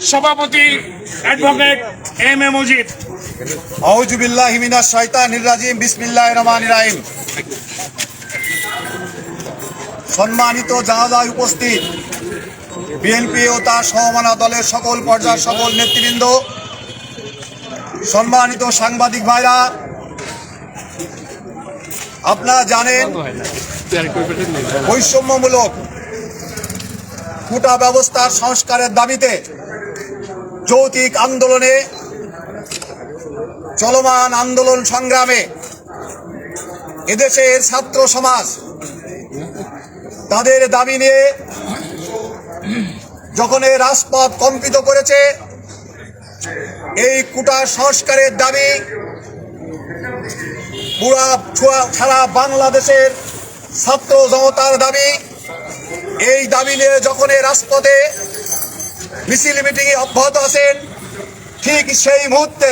সভাপতি এম সম্মানিত জাহাজায় উপস্থিত বিএনপি ও তার সহমানা দলের সকল পর্যায়ের সকল নেতৃবৃন্দ, সম্মানিত সাংবাদিক ভাইরা, আপনারা জানেন বৈষম্যমূলক কোটা ব্যবস্থার সংস্কারের দাবিতে যৌতিক আন্দোলনে চলমান আন্দোলন সংগ্রামে এদেশের ছাত্র সমাজ তাদের দাবি নিয়ে যখন এই রাজপথ কম্পিত করেছে, এই কুটা সংস্কারের দাবি পুরা সারা বাংলাদেশের ছাত্র জনতার দাবি। এই দাবি নিয়ে যখন এই রাজপথে মিছিল মিটিংয়ে অব্যাহত আছেন, ঠিক সেই মুহূর্তে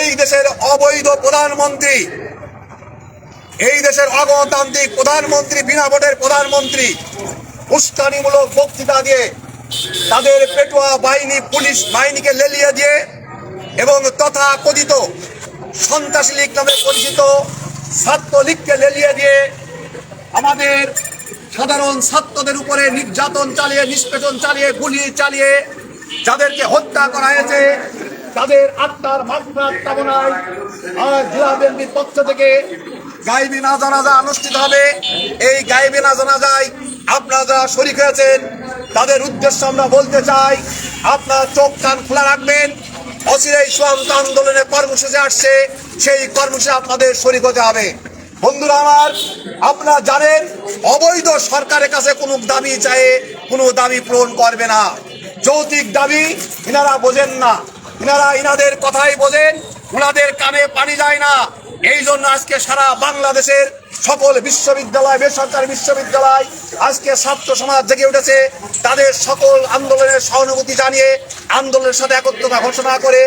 এই দেশের অবৈধ প্রধানমন্ত্রী, এই দেশের অগণতান্ত্রিক প্রধানমন্ত্রী, বিনা ভোটের প্রধানমন্ত্রী উস্কানিমূলক বক্তৃতা দিয়ে তাদের পেটুয়া বাহিনী, পুলিশ বাহিনীকে লেলিয়ে দিয়ে এবং তথা কথিত সন্ত্রাসী লীগ নামে পরিচিত ছাত্রলীগকে লেলিয়ে দিয়ে সাধারণ ছাত্রদের উপরে নির্যাতন চালিয়ে, নিষ্পেষণ চালিয়ে, গুলি চালিয়ে যাদেরকে হত্যা করা হয়েছে, তাদের আত্মার মাগফিরাত কামনায় আর জেলা পক্ষ থেকে গাইবি না জানাজা অনুষ্ঠিত হবে। এই গাইবি না জানাজায় আপনারা যারা শরিক হয়েছেন, তাদের উদ্দেশ্য আমরা বলতে চাই, আপনারা চোখ কান খোলা রাখবেন। অচিরেই চূড়ান্ত আন্দোলনের কর্মসূচি আসছে, সেই কর্মসূচি আপনাদের শরিক হতে হবে। বন্ধুরা আমার, আপনারা জানেন, অবৈধ সরকারের কাছে কোনো দাবি চায়ে কোনো দাবি পূরণ করবে না। যৌতিক দাবি ইনারা বোঝেন না। ইনারা ইনাদের কথাই বোঝেন ওনাদের কানে পানি যায় না। এই জন্য আজকে সারা বাংলাদেশের সকল বিশ্ববিদ্যালয়, বেসরকারি বিশ্ববিদ্যালয় আজকে ছাত্র সমাজ জেগে উঠেছে। তাদের সকল আন্দোলনের সহানুভূতি জানিয়ে আন্দোলনের সাথে একত্রতা ঘোষণা করে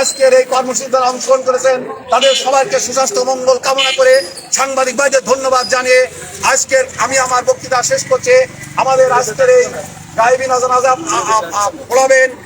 আজকের এই কর্মসূচি দ্বারা অংশগ্রহণ করেছেন। তাদের সবাইকে সুস্বাস্থ্য, মঙ্গল কামনা করে সাংবাদিক ভাইদের ধন্যবাদ জানিয়ে আজকের আমি আমার বক্তৃতা শেষ করছি। আমাদের আজকের এই গাইবি নাজানাজা পড়াবেন আজ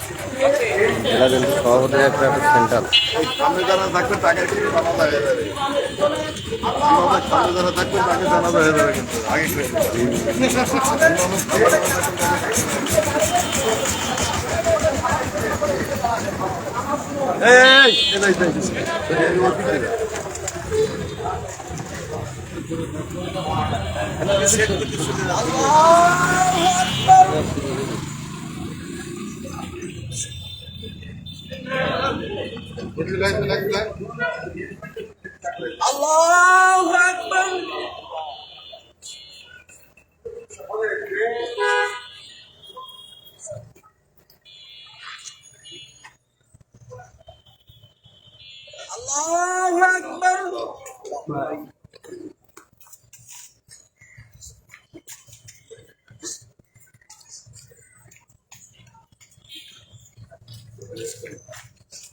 এটা কিন্তু শহরে একটা সেন্টার সামনে যারা থাকবে তাকে হয়ে যাবে সামনে যারা থাকবে তাকে হয়ে যাবে কিন্তু আগে থেকে। এই, Would you like to like that? Allahu Akbar. Allahu Akbar.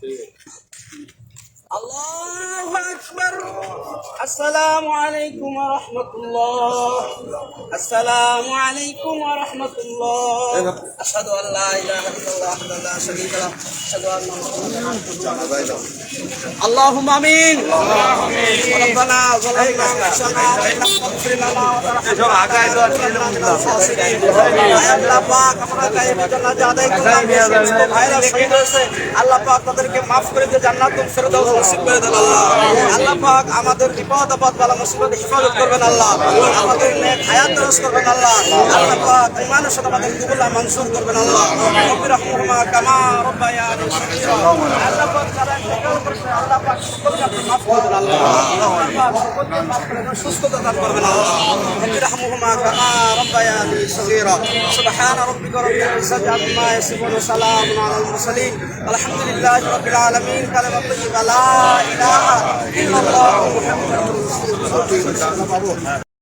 Thank you. আল্লাহু আকবার। আসসালামু আলাইকুম ওয়া রাহমাতুল্লাহ। আসসালামু আলাইকুম ওয়া রাহমাতুল্লাহ। আশহাদু আল লা ইলাহা ইল্লাল্লাহ ওয়াহদাহু লা শারীকা লাহু। আশহাদু আন্না মুহাম্মাদান আল্লাহুম্মা আমিন আল্লাহুম্মা আমিন। রব্বানা যালামনা আনফুসানা ওয়া ইল্লাম তাগফির লানা ওয়া তারহামনা। আল্লাহ পাক আমরা কায়ে জান্নাত আদায় করলাম ভাইরা শহীদ হয়েছে আল্লাহ পাক তাদেরকে maaf করে দিয়ে জান্নাতুল ফেরদাউস নসিব আল্লাহ। আল্লাহ পাক আমাদের বিপদ, আপদ, বালা মুসিবত হিফাজত করবেন আল্লাহ। আমাদের নেক হায়াত করবেন আল্লাহ। আল্লাহ পাক ইমানের সাথে আমাদের করবেন আল্লাহ। রব্বির রহমা কামা আল্লাহ পাক যারা আল্লাহ পাক সকলকে আপনি maaf করবেন আল্লাহ। আল্লাহ পাক সকলকে maaf করে সুস্থতা দান করবেন আল্লাহ। রব্বির রহমা কামা রব্বায়ানি সাকিরা সুবহান রব্বিকা রব্বিল ইজ্জাতি আম্মা ইয়াসিফুন ওয়া সালামুন আলাল মুরসালিন। আলহামদুলিল্লাহি আলামিন। কালামাত তাইয়্যিবা لا